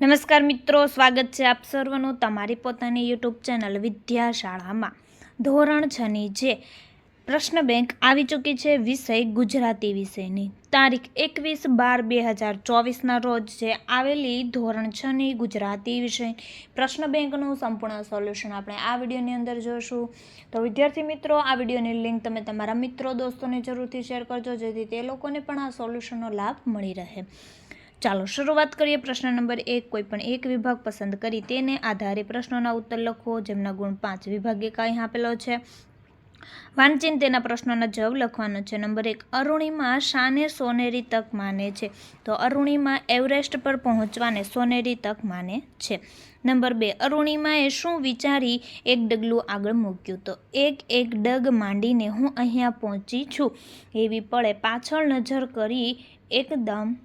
નમસ્કાર મિત્રો, સ્વાગત છે આપ સર્વનું તમારી પોતાની યુટ્યુબ ચેનલ વિદ્યાશાળામાં. ધોરણ છની જે પ્રશ્ન બેંક આવી ચૂકી છે વિષય ગુજરાતી વિષયની. તારીખ એકવીસ બાર બે હજાર ચોવીસના રોજ જે આવેલી ધોરણ છની ગુજરાતી વિષય પ્રશ્ન બેંકનું સંપૂર્ણ સોલ્યુશન આપણે આ વિડીયોની અંદર જોઈશું તો વિદ્યાર્થી મિત્રો, આ વિડીયોની લિંક તમે તમારા મિત્રો, દોસ્તોને જરૂરથી શેર કરજો, જેથી તે લોકોને પણ આ સોલ્યુશનનો લાભ મળી રહે. ચાલો શરૂઆત કરીએ પ્રશ્ન નંબર એક. કોઈપણ એક વિભાગ પસંદ કરી તેને આધારે પ્રશ્નોના ઉત્તર લખો. જેમના ગુણ પાંચ વિભાગે કાંઈ આપેલો છે. વાંચીને તેના પ્રશ્નોના જવાબ લખવાનો છે. નંબર એક, અરુણિમા શાને સોનેરી તક માને છે. તો અરુણિમા એવરેસ્ટ પર પહોંચવાને સોનેરી તક માને છે. નંબર બે, અરુણિમાએ શું વિચારી એક ડગલું આગળ મૂક્યું? તો એક એક ડગ માંડીને હું અહીંયા પહોંચી છું. એવી પળે પાછળ નજર કરી એકદમ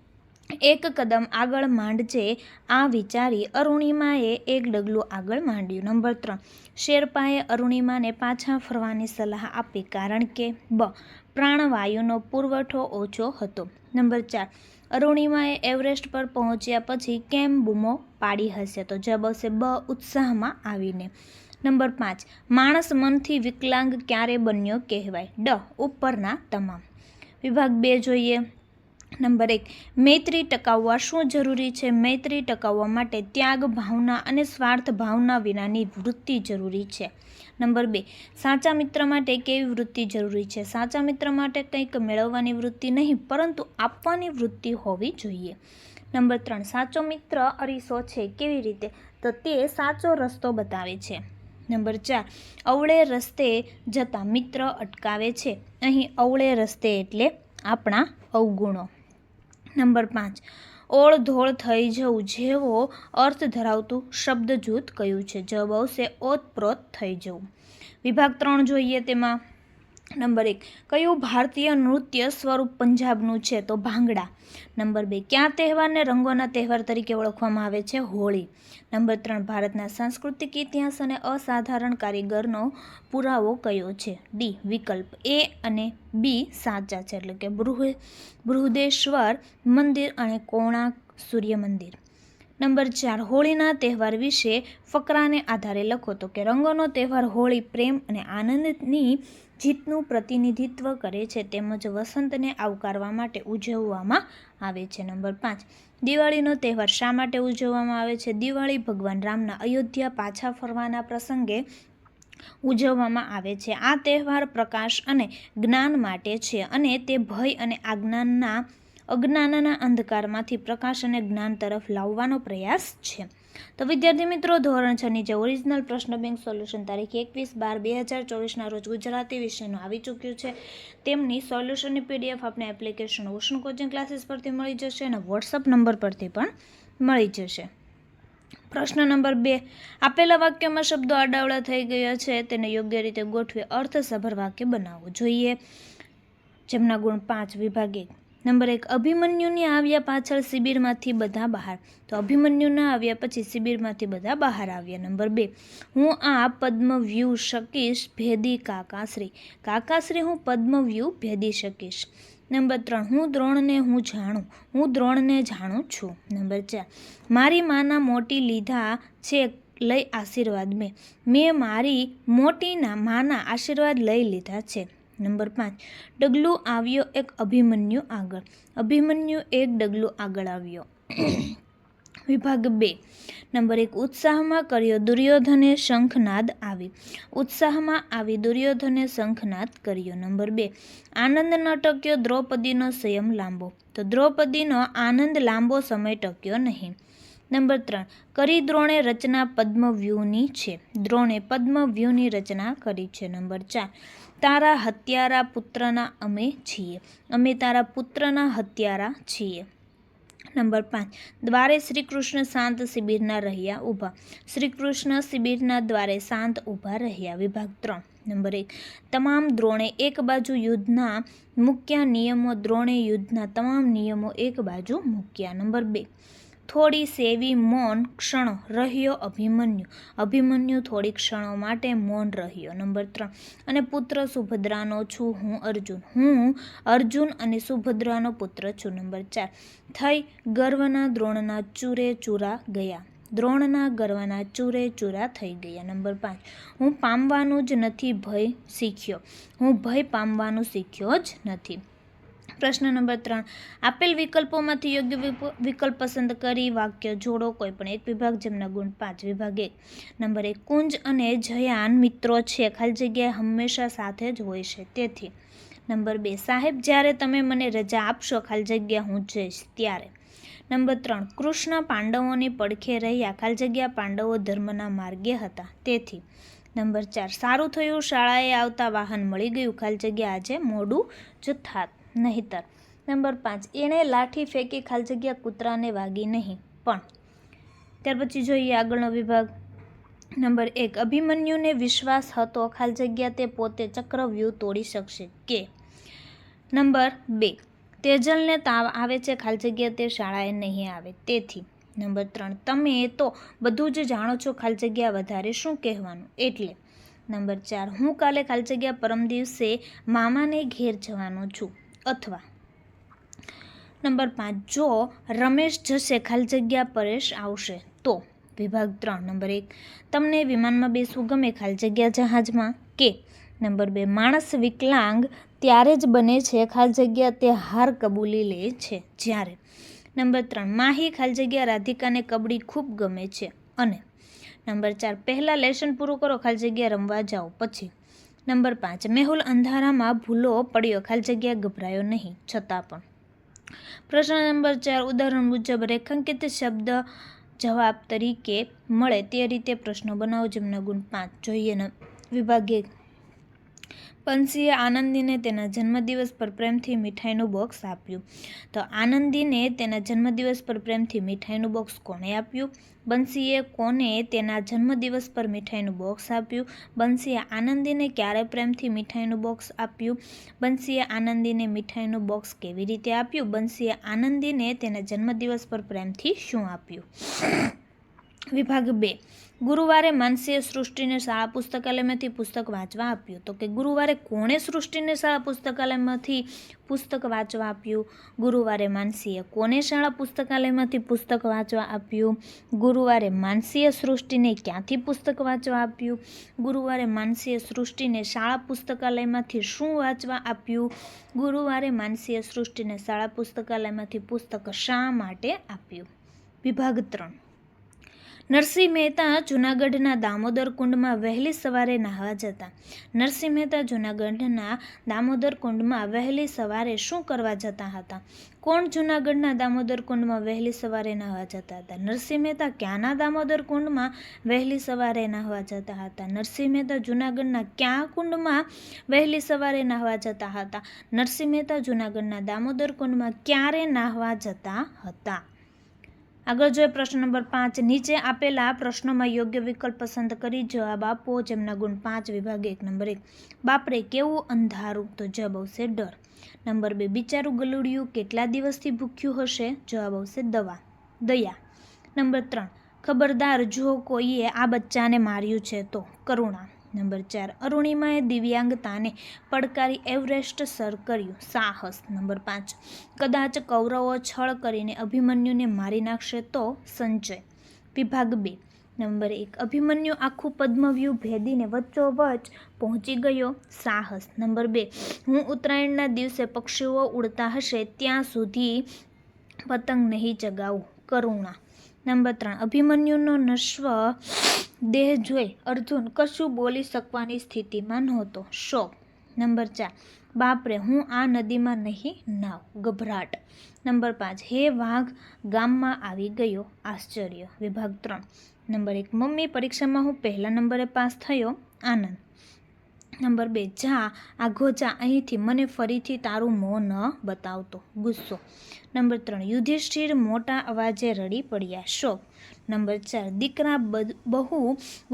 એક કદમ આગળ માંડજે આ વિચારી અરુણિમાએ એક ડગલું આગળ માંડ્યું. નંબર ત્રણ, શેરપાએ અરુણિમાને પાછા ફરવાની સલાહ આપી કારણ કે બ, પ્રાણવાયુનો પુરવઠો ઓછો હતો. નંબર ચાર, અરુણિમાએ એવરેસ્ટ પર પહોંચ્યા પછી કેમ બૂમો પાડી હશે? તો જવાબ આવશે બ, ઉત્સાહમાં આવીને. નંબર પાંચ, માણસ મનથી વિકલાંગ ક્યારે બન્યો કહેવાય? ડ, ઉપરના તમામ. વિભાગ બે જોઈએ. નંબર એક, મૈત્રી ટકાવવા શું જરૂરી છે? મૈત્રી ટકાવવા માટે ત્યાગ ભાવના અને સ્વાર્થ ભાવના વિનાની વૃત્તિ જરૂરી છે. નંબર બે, સાચા મિત્ર માટે કેવી વૃત્તિ જરૂરી છે? સાચા મિત્ર માટે કંઈક મેળવવાની વૃત્તિ નહીં, પરંતુ આપવાની વૃત્તિ હોવી જોઈએ. નંબર ત્રણ, સાચો મિત્ર અરીસો છે, કેવી રીતે? તો તે સાચો રસ્તો બતાવે છે. નંબર ચાર, અવળે રસ્તે જતા મિત્ર અટકાવે છે. અહીં અવળે રસ્તે એટલે આપણા અવગુણો. નંબર પાંચ. ઓળ ધોળ થઈ જવું જેવો અર્થ ધરાવતું શબ્દ જૂથ કયું છે? જવાબ આવશે, ઓતપ્રોત થઈ જવું. વિભાગ ત્રણ જોઈએ તેમાં. નંબર એક, કયું ભારતીય નૃત્ય સ્વરૂપ પંજાબનું છે? તો ભાંગડા. નંબર બે, કયા તહેવારને રંગોના તહેવાર તરીકે ઓળખવામાં આવે છે? હોળી. નંબર ત્રણ, ભારતના સાંસ્કૃતિક ઇતિહાસ અને અસાધારણ કારીગરનો પુરાવો કયો છે? ડી, વિકલ્પ એ અને બી, સાચા છે. એટલે કે બૃહ, બૃહદેશ્વર મંદિર અને કોણાર્ક સૂર્ય મંદિર. નંબર ચાર, હોળીના તહેવાર વિશે ફકરાને આધારે લખો તો કે રંગોનો તહેવાર હોળી, પ્રેમ અને આનંદની જીતનું પ્રતિનિધિત્વ કરે છે તેમજ વસંતને આવકારવા માટે ઉજવવામાં આવે છે. નંબર પાંચ, દિવાળીનો તહેવાર શા માટે ઉજવવામાં આવે છે? દિવાળી ભગવાન રામના અયોધ્યા પાછા ફરવાના પ્રસંગે ઉજવવામાં આવે છે. આ તહેવાર પ્રકાશ અને જ્ઞાન માટે છે અને તે ભય અને આજ્ઞાનના અજ્ઞાનના અંધકારમાંથી પ્રકાશ અને જ્ઞાન તરફ લાવવાનો પ્રયાસ છે. તો વિદ્યાર્થી મિત્રો, ધોરણ છ નીચે ઓરિજિનલ પ્રશ્ન બેંક સોલ્યુશન તારીખ એકવીસ બાર બે હજાર ચોવીસના રોજ ગુજરાતી વિષયનું આવી ચૂક્યું છે. તેમની સોલ્યુશનની પીડીએફ આપણે એપ્લિકેશન ઓશન કોચિંગ ક્લાસીસ પરથી મળી જશે અને વોટ્સઅપ નંબર પરથી પણ મળી જશે. પ્રશ્ન નંબર બે, આપેલા વાક્યમાં શબ્દો આડાવડા થઈ ગયા છે, તેને યોગ્ય રીતે ગોઠવી અર્થસભર વાક્ય બનાવવું જોઈએ. જેમના ગુણ પાંચ વિભાગ નંબર એક, અભિમન્યુની આવ્યા પાછળ શિબિરમાંથી બધા બહાર. તો અભિમન્યુના આવ્યા પછી શિબિરમાંથી બધા બહાર આવ્યા. નંબર બે, હું આ પદ્મવ્યૂહ શકીશ, ભેદી કાકાશ્રી. કાકાશ્રી હું પદ્મવ્યૂહ ભેદી શકીશ. નંબર ત્રણ, હું દ્રોણને હું જાણું. હું દ્રોણને જાણું છું. નંબર ચાર, મારી માના મોટી લીધા છે લઈ આશીર્વાદ મેં. મેં મારી મોટીના માના આશીર્વાદ લઈ લીધા છે. નંબર પાંચ. ડગલું આવ્યો એક અભિમન્યુ આગળ. અભિમન્યુ એક ડગલું આગળ આવ્યો. વિભાગ બે. નંબર એક. ઉત્સાહમાં કર્યો દુર્યોધને શંખનાદ આવી. ઉત્સાહમાં આવી દુર્યોધને શંખનાદ કર્યો. નંબર બે. આનંદ ન ટક્યો દ્રૌપદીનો સંયમ લાંબો. તો દ્રૌપદીનો આનંદ લાંબો સમય ટક્યો નહીં. નંબર ત્રણ, કરી દ્રોણે રચના પદ્મવ્યૂહની છે. દ્રોણે પદ્મવ્યૂહની રચના કરી છે. નંબર ચાર, તારા હત્યારા પુત્રના અમે છીએ. અમે તારા પુત્રના હત્યારા છીએ. નંબર પાંચ, દ્વારે શ્રીકૃષ્ણ શાંત શિબિરના રહ્યા ઊભા. શ્રીકૃષ્ણ શિબિરના દ્વારે શાંત ઊભા રહ્યા. વિભાગ ત્રણ, નંબર એક, તમામ દ્રોણે એક બાજુ યુદ્ધના મુખ્ય નિયમો, દ્રોણે યુદ્ધના તમામ નિયમો એક બાજુ મૂક્યા. નંબર બે થોડી સેવી મૌન ક્ષણો રહ્યો અભિમન્યુ. અભિમન્યુ થોડી ક્ષણો માટે મૌન રહ્યો. નંબર ત્રણ. અને પુત્ર સુભદ્રાનો છું હું અર્જુન. હું અર્જુન અને સુભદ્રાનો પુત્ર છું. નંબર ચાર. થઈ ગર્વના દ્રોણના ચૂરે ચૂરા ગયા. દ્રોણના ગર્વના ચૂરે ચૂરા થઈ ગયા. નંબર પાંચ. હું પામવાનું જ નથી ભય શીખ્યો. હું ભય પામવાનું શીખ્યો જ નથી. પ્રશ્ન નંબર ત્રણ. આપેલ વિકલ્પોમાંથી યોગ્ય વિકલ્પ પસંદ કરી વાક્ય જોડો કોઈ પણ એક વિભાગ, જેમના ગુણ પાંચ વિભાગ એક. નંબર એક, કુંજ અને જયાન મિત્રો છે. ખાલી જગ્યાએ હંમેશા સાથે જ હોય છે. તેથી, નંબર બે, સાહેબ, જ્યારે તમે મને રજા આપશો, ખાલી જગ્યા હું જઈશ ત્યારે. નંબર ત્રણ, કૃષ્ણ પાંડવોની પડખે રહ્યા. ખાલી જગ્યા પાંડવો ધર્મના માર્ગે હતા. તેથી, નંબર ચાર, સારું થયું, શાળાએ આવતા વાહન મળી ગયું. ખાલી જગ્યા આજે મોડું જ થાત. નહીતર નંબર પાંચ, એણે લાઠી ફેંકી ખાલી જગ્યા કૂતરાને વાગી નહીં. પણ ત્યાર પછી જોઈએ આગળનો વિભાગ. નંબર એક, અભિમન્યુને વિશ્વાસ હતો ખાલી જગ્યા તે પોતે ચક્રવ્યૂહ તોડી શકશે કે? નંબર બે, તેજલને તાવ આવે છે ખાલી જગ્યા તે શાળાએ નહીં આવે. તેથી નંબર ત્રણ, તમે તો બધું જ જાણો છો ખાલી જગ્યા વધારે શું કહેવાનું? એટલે નંબર ચાર, હું કાલે ખાલી જગ્યા પરમ દિવસે મામાને ઘેર જવાનો છું. અથવા નંબર પાંચ, જો રમેશ જશે ખાલી જગ્યા પરેશ આવશે, તો વિભાગ ત્રણ, નંબર એક, તમને વિમાનમાં બેસવું ગમે ખાલી જગ્યા જહાજમાં? કે નંબર બે, માણસ વિકલાંગ ત્યારે જ બને છે ખાલી જગ્યા તે હાર કબૂલી લે છે જ્યારે? નંબર ત્રણ, માહી ખાલી જગ્યા રાધિકાને કબડ્ડી ખૂબ ગમે છે. અને નંબર ચાર, પહેલાં લેશન પૂરું કરો, ખાલી જગ્યા રમવા જાઓ. પછી નંબર પાંચ, મેહુલ અંધારામાં ભૂલો પડ્યો, ખાલી જગ્યા ગભરાયો નહીં, છતાં પણ. પ્રશ્ન નંબર ચાર, ઉદાહરણ મુજબ રેખાંકિત શબ્દ જવાબ તરીકે મળે તે રીતે પ્રશ્નો બનાવો જેમના ગુણ પાંચ. જોઈએ ને, વિભાગ એક આનંદીને તેના જન્મદિવસ પર પ્રેમથી મીઠાઈનું બોક્સ આપ્યું. તો આનંદીને તેના જન્મદિવસ પર પ્રેમથી મીઠાઈનું બોક્સ કોણે આપ્યું? બંસીએ કોને તેના જન્મદિવસ પર મીઠાઈનું બોક્સ આપ્યું? બંસીએ આનંદીને ક્યારે પ્રેમથી મીઠાઈનું બોક્સ આપ્યું? બંસીએ આનંદીને મીઠાઈનું બોક્સ કેવી રીતે આપ્યું? બંસીએ આનંદીને તેના જન્મદિવસ પર પ્રેમથી શું આપ્યું? વિભાગ બે. ગુરુવારે માનસીએ સૃષ્ટિને શાળા પુસ્તકાલયમાંથી પુસ્તક વાંચવા આપ્યું. તો કે ગુરુવારે કોણે સૃષ્ટિને શાળા પુસ્તકાલયમાંથી પુસ્તક વાંચવા આપ્યું? ગુરુવારે માનસીએ કોને શાળા પુસ્તકાલયમાંથી પુસ્તક વાંચવા આપ્યું? ગુરુવારે માનસીએ સૃષ્ટિને ક્યાંથી પુસ્તક વાંચવા આપ્યું? ગુરુવારે માનસીએ સૃષ્ટિને શાળા પુસ્તકાલયમાંથી શું વાંચવા આપ્યું? ગુરુવારે માનસીએ સૃષ્ટિને શાળા પુસ્તકાલયમાંથી પુસ્તક શા માટે આપ્યું? વિભાગ ત્રણ. નરસિંહ મહેતા જૂનાગઢના દામોદર કુંડમાં વહેલી સવારે નાહવા જતા. નરસિંહ મહેતા જૂનાગઢના દામોદર કુંડમાં વહેલી સવારે શું કરવા જતા હતા? કોણ જૂનાગઢના દામોદર કુંડમાં વહેલી સવારે નાહવા જતા હતા? નરસિંહ મહેતા ક્યાંના દામોદર કુંડમાં વહેલી સવારે નાહવા જતા હતા? નરસિંહ મહેતા જૂનાગઢના ક્યાં કુંડમાં વહેલી સવારે નાહવા જતા હતા? નરસિંહ મહેતા જૂનાગઢના દામોદર કુંડમાં ક્યારે નાહવા જતા હતા? આગળ જોઈએ પ્રશ્ન નંબર પાંચ. નીચે આપેલા પ્રશ્નોમાં યોગ્ય વિકલ્પ પસંદ કરી જવાબ આપો જેમના ગુણ પાંચ, વિભાગ એક, નંબર એક. બાપરે કેવું અંધારું? તો જવાબ આવશે ડર. નંબર બે, બિચારું ગલુડિયું કેટલા દિવસથી ભૂખ્યું હશે? જવાબ આવશે દવા, દયા. નંબર ત્રણ, ખબરદાર જો કોઈએ આ બચ્ચાને માર્યું છે તો? કરુણા. નંબર ચાર. અરુણિમાએ દિવ્યાંગતાને પડકારી એવરેસ્ટ સર કર્યું. સાહસ. નંબર પાંચ. કદાચ કૌરવો છળ કરીને અભિમન્યુને મારી નાખશે તો સંચય. વિભાગ બે. નંબર એક. અભિમન્યુ આખું પદ્મવ્યૂહ ભેદીને વચ્ચોવચ પહોંચી ગયો. સાહસ. નંબર બે. હું ઉત્તરાયણના દિવસે પક્ષીઓ ઉડતા હશે ત્યાં સુધી પતંગ નહીં ચગાવું. કરુણા. નંબર ત્રણ. અભિમન્યુનો નશ્વ દેહ જોઈ અર્જુન કશું બોલી શકવાની સ્થિતિમાં નહોતો. શોક. નંબર ચાર. બાપરે, હું આ નદીમાં નહીં નાવ. ગભરાટ. નંબર પાંચ. હે વાઘ, ગામમાં આવી ગયો. આશ્ચર્ય. વિભાગ ત્રણ. નંબર એક. મમ્મી, પરીક્ષામાં હું પહેલા નંબરે પાસ થયો. આનંદ. નંબર બે. જા આઘો જા અહીંથી મને ફરીથી તારું મોં ન બતાવતો. ગુસ્સો. નંબર ત્રણ. યુધિષ્ઠિર મોટા અવાજે રડી પડ્યા. શોક. નંબર ચાર, દીકરા બહુ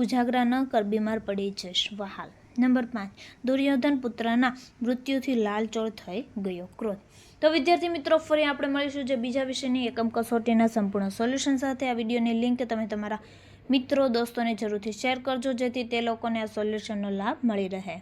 ઉજાગરા ન કર, બીમાર પડી જશ વહાલ. નંબર પાંચ, દુર્યોધન પુત્રના મૃત્યુથી લાલચોળ થઈ ગયો ક્રોધ. તો વિદ્યાર્થી મિત્રો, ફરી આપણે મળીશું જે બીજા વિષયની એકમ કસોટીના સંપૂર્ણ સોલ્યુશન સાથે. આ વિડીયોની લિંક તમે તમારા મિત્રો, દોસ્તોને જરૂરથી શેર કરજો, જેથી તે લોકોને આ સોલ્યુશનનો લાભ મળી રહે.